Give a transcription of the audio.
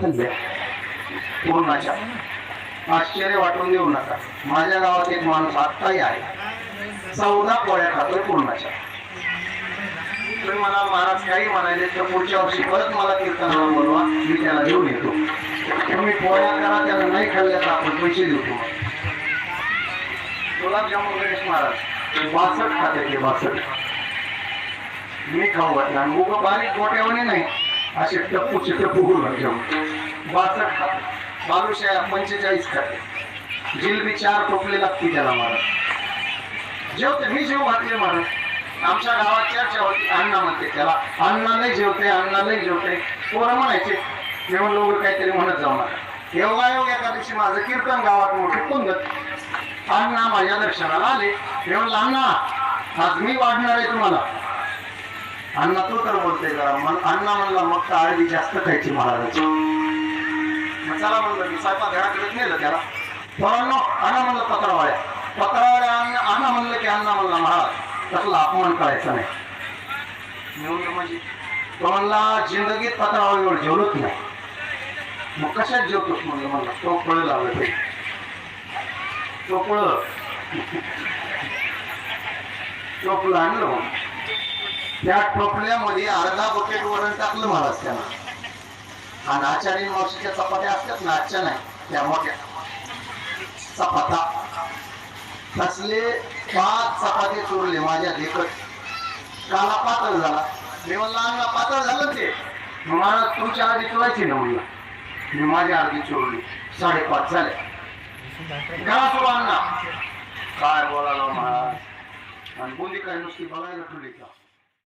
खाल्ल्या पूर्णाच्या आश्चर्य वाटून देऊ नका. माझ्या गावात एक माणूस आत्ताही आहे. चौदा पोळ्या खातोय पूर्णाच्या तुम्ही मला महाराज काही म्हणाले तर पुढच्या वर्षी परत मला कीर्तनाला बोलवा. मी त्याला घेऊन येतो. तुम्ही पोळ्या करा त्याला नाही खाल्ल्या तर आपण पैसे देऊ तुम्हाला. गुलाबजामुन गणेश महाराज बासट खाते ते बासट मी खाऊ घातला आणि उगं बारीक गोट्यावाने नाही. असे टप्पूचे टप्पू गुलाबजामुन बासष्ट खाते बालुशाया पंचेचाळीस खाते. जिलबी चार टोपले लागते त्याला महाराज जेवते मी जेव घातले महाराज आमच्या गावात चर्चा होती अण्णा म्हणते त्याला अण्णा नाही जेवते अण्णा नाही जेवते. पोरं म्हणायचे जेवण लोक काहीतरी म्हणत जाऊ नका. एवढा एका दिवशी माझं कीर्तन गावात मोठे कुंदत अण्णा माझ्या दर्शनाला आले. मी म्हणलं अण्णा आज मी वाढणार आहे तुम्हाला. अण्णा तो तर बोलते जरा मग अण्णा म्हणला मग तर आळवी जास्त खायची महाराजाची? चला म्हणलं मी स्वयंपाक घराकडे नेलं त्याला. पोरांनो अण्णा म्हणलं पत्रावाळ्या. पत्रावाळ्या अण्णा अण्णा म्हणलं की अण्णा म्हणला महाराज तसला अपमान करायचा नाही. मी म्हणलं म्हणजे? तो म्हणला जिंदगीत पत्रावळीवर जेवलोच नाही. मग कशात जेवतोस म्हणलं म्हणलं तो फळ लावलं ते. टोपळ टोपलं आणलं मग त्या टोपल्यामध्ये अर्धा बकेट वरण टाकलं महाराज त्यांना आणि आचार्य मावशीच्या चपात्या असतात ना आजच्या नाही त्या मोठ्या. चपाता. तसले पाच चपाते चोरले माझ्या देखत काला पातळ झाला. मी म्हणला अंगा पातळ झालं ते. मला महाराज तुमच्या आधी चोरायची ना म्हणला. मी माझ्या आधी चोरली. साडेपाच झाले. घरा सोडा काय बोलायला महाराज? आणि बोली काय नुसती बघायला ठेवली का?